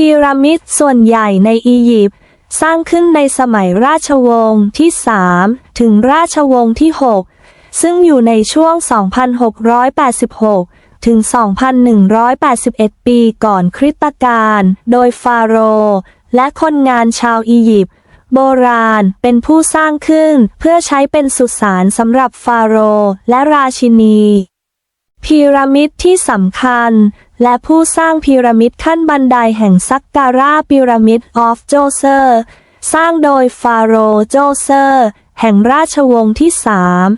พีระมิดส่วนใหญ่ในอียิปต์สร้างขึ้นในสมัยราชวงศ์ที่ 3 ถึงราชวงศ์ที่ 6 ซึ่งอยู่ในช่วง 2,686 ถึง 2,181 ปีก่อนคริสตกาล โดยฟาโรห์และคนงานชาวอียิปต์โบราณเป็นผู้สร้างขึ้นเพื่อใช้เป็นสุสานสำหรับฟาโรห์และราชินี พีระมิดที่สำคัญ และผู้สร้างพีระมิดขั้นบันไดแห่งซักการะพีระมิดออฟโจเซอร์ สร้างโดยฟาโรห์โจเซอร์ แห่งราชวงศ์ที่สาม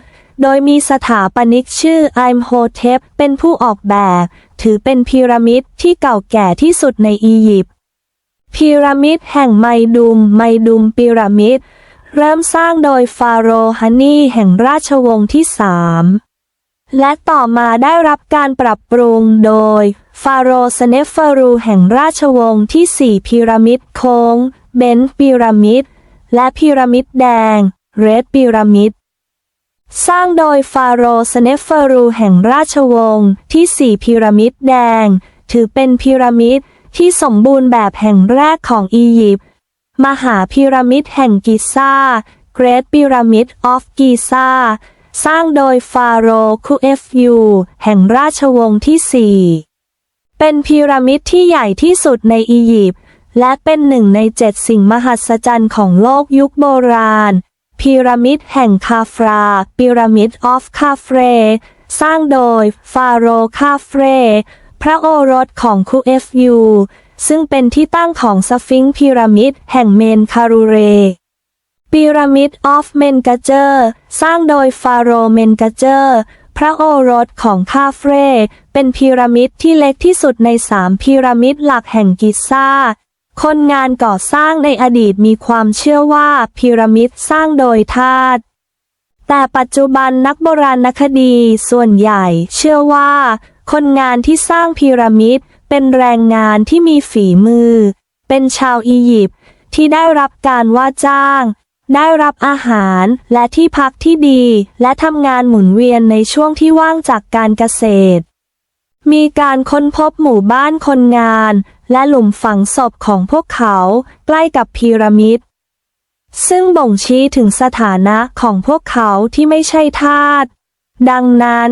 โดยมีสถาปนิกชื่อไอมโฮเทปเป็นผู้ออกแบบ ถือเป็นพีระมิดที่เก่าแก่ที่สุดในอียิปต์พีระมิดแห่งไมดุมไมดุมพีระมิด เริ่มสร้างโดยฟาโรห์ฮันนี่แห่งราชวงศ์ที่สามและต่อมาได้รับการปรับปรุงโดย ฟาโรสเนฟเฟรูแห่งราชวงศ์ที่สี่พีระมิดโค้ง เบนพีระมิด และพีระมิดแดง เรดพีระมิด สร้างโดยฟาโรสเนฟเฟรูแห่งราชวงศ์ที่สี่พีระมิดแดง ถือเป็นพีระมิดที่สมบูรณ์แบบแห่งแรกของอียิปต์ มหาพีระมิดแห่งกิซ่า Great Pyramid of Giza สร้างโดยฟาโรคูเอฟยูแห่งราชวงศ์ที่สี่ เป็นพีระมิดที่ใหญ่ที่สุดในอียิปต์และเป็นหนึ่งในเจ็ดสิ่งมหัศจรรย์ของโลกยุคโบราณ พีระมิดแห่งคาฟราพีระมิดออฟคาเฟรสร้างโดยฟาโรห์คาเฟรพระโอรสของคูเอฟยูซึ่งเป็นที่ตั้งของสฟิงค์พีระมิดแห่งเมนคารูเรพีระมิดออฟเมนกาเจอร์ สร้างโดยฟาโรห์เมนกาเจอร์ พระโอรสของคาเฟร เป็นพีระมิดที่เล็กที่สุดในสามพีระมิดหลักแห่งกิซ่า คนงานก่อสร้างในอดีตมีความเชื่อว่าพีระมิดสร้างโดยทาสแต่ปัจจุบันนักโบราณคดีส่วนใหญ่เชื่อว่า คนงานที่สร้างพีระมิดเป็นแรงงานที่มีฝีมือ เป็นชาวอียิปต์ที่ได้รับการว่าจ้าง ได้รับอาหารและที่พักที่ดี และทำงานหมุนเวียนในช่วงที่ว่างจากการเกษตร มีการค้นพบหมู่บ้านคนงาน และหลุมฝังศพของพวกเขาใกล้กับพีระมิด ซึ่งบ่งชี้ถึงสถานะของพวกเขาที่ไม่ใช่ทาส ดังนั้น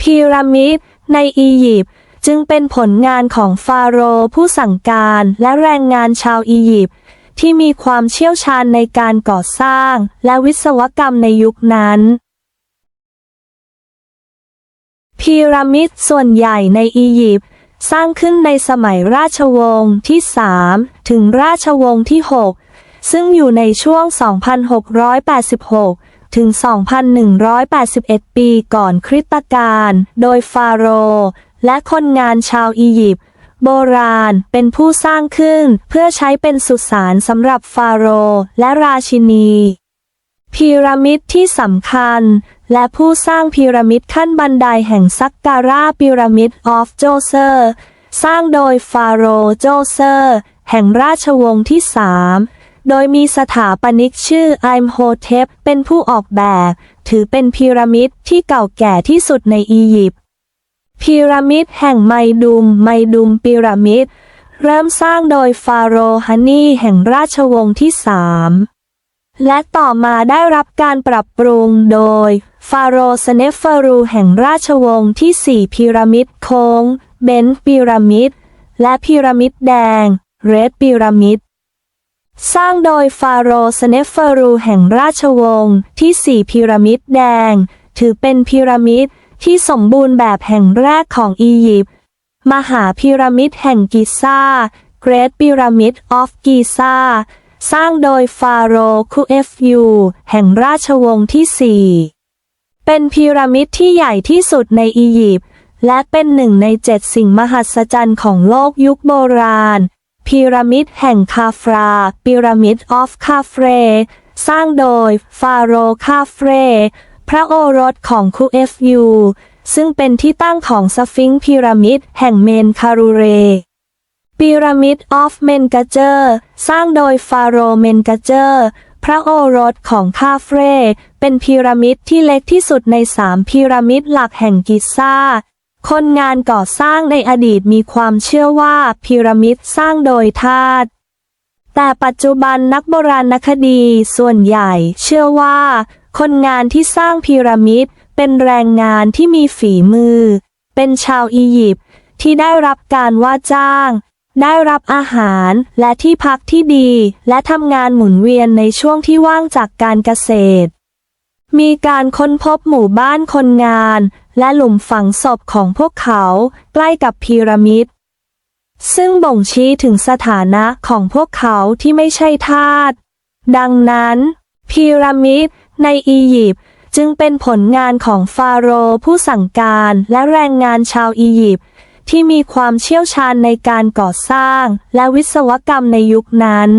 พีระมิดในอียิปต์จึงเป็นผลงานของฟาโรห์ผู้สั่งการและแรงงานชาวอียิปต์ ที่มีความเชี่ยวชาญในการก่อสร้าง และวิศวกรรมในยุคนั้นพีระมิดส่วนใหญ่ในอียิปต์สร้างขึ้นในสมัยราชวงศ์ที่ 3 ถึงราชวงศ์ที่ 6 ซึ่งอยู่ในช่วง 2,686 ถึง 2,181 ปีก่อนคริสตกาลโดยฟาโรห์และคนงานชาวอียิปต์ โบราณเป็นผู้สร้างขึ้นเพื่อใช้เป็นสุสานสำหรับฟาโรห์และราชินีพีระมิดที่สำคัญ และผู้สร้างพีระมิดขั้นบันไดแห่งซักการะพีระมิดออฟโจเซอร์ สร้างโดยฟาโรห์โจเซอร์ แห่งราชวงศ์ที่สามโดยมีสถาปนิกชื่อไอมโฮเทปเป็นผู้ออกแบบ ถือเป็นพีระมิดที่เก่าแก่ที่สุดในอียิปต์ พีระมิดแห่งไมดุม ไมดุมพีระมิด เริ่มสร้างโดยฟาโรห์ฮันนีแห่งราชวงศ์ที่สามและต่อมาได้รับการปรับปรุงโดย ฟาโรสเนฟเฟรูแห่งราชวงศ์ที่สี่พีระมิดโค้ง เบนพีระมิด และพีระมิดแดง เรดพีระมิด สร้างโดยฟาโรสเนฟเฟรูแห่งราชวงศ์ที่สี่พีระมิดแดง ถือเป็นพีระมิด ที่สมบูรณ์แบบแห่งแรกของอียิปต์ มหาพีระมิดแห่งกิซา Great Pyramid of Giza สร้างโดยฟาโรห์คูเอฟยูแห่งราชวงศ์ที่สี่เป็นพีระมิดที่ใหญ่ที่สุดในอียิปต์และเป็นหนึ่งในเจ็ดสิ่งมหัศจรรย์ของโลกยุคโบราณ พีระมิดแห่งคาฟราพีระมิดออฟคาเฟร สร้างโดยฟาโรห์คาเฟร พระโอรสของคูเอฟยูซึ่งเป็นที่ตั้งของสฟิงค์พีระมิดแห่งเมนคารูเรพีระมิดออฟเมนกาเจอร์สร้างโดยฟาโรเมนกาเจอร์พระโอรสของคาเฟร เป็นพีระมิดที่เล็กที่สุดในสามพีระมิดหลักแห่งกิซ่าคคนงานก่อสร้างในอดีตมีความเชื่อว่าพีระมิดสร้างโดยทาส แต่ปัจจุบันนักโบราณคดีส่วนใหญ่ เชื่อว่า คนงานที่สร้างพีระมิดเป็นแรงงานที่มีฝีมือ เป็นชาวอียิปต์ที่ได้รับการว่าจ้าง ได้รับอาหารและที่พักที่ดี และทำงานหมุนเวียนในช่วงที่ว่างจากการเกษตร มีการค้นพบหมู่บ้านคนงาน และหลุมฝังศพของพวกเขา ใกล้กับพีระมิด ซึ่งบ่งชี้ถึงสถานะของพวกเขาที่ไม่ใช่ทาส ดังนั้นพีระมิดในอียิปต์จึงเป็นผลงานของฟาโรห์ผู้สั่งการและแรงงานชาวอียิปต์ที่มีความเชี่ยวชาญในการก่อสร้างและวิศวกรรมในยุคนั้น